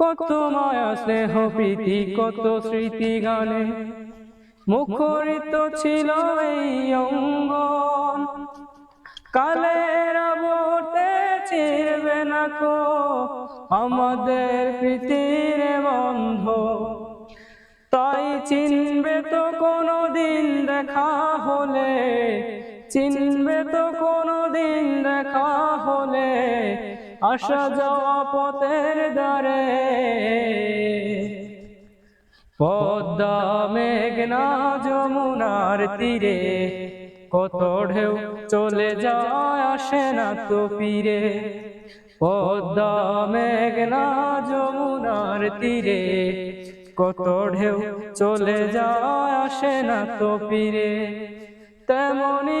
কত মায়া স্নেহ প্রীতি, কত স্মৃতি গানে মুখরিত ছিল এই অঙ্গন। কালের আবর্তে চিরবে না কো আমাদের প্রীতির বন্ধ। তাই চিনবে তো কোনো দিন দেখা হলে, চিনবে তো কোনো দিন দেখা আসা যাওয়া পথের দ্বারে। পদ্মা মেঘনা যমুনার তীরে, কত ঢেউ চলে যায় আসে না তো পীরে পদ্মা মেঘনা যমুনার তীরে, কত ঢেউ চলে যায় আসে না তো পীরে তেমনি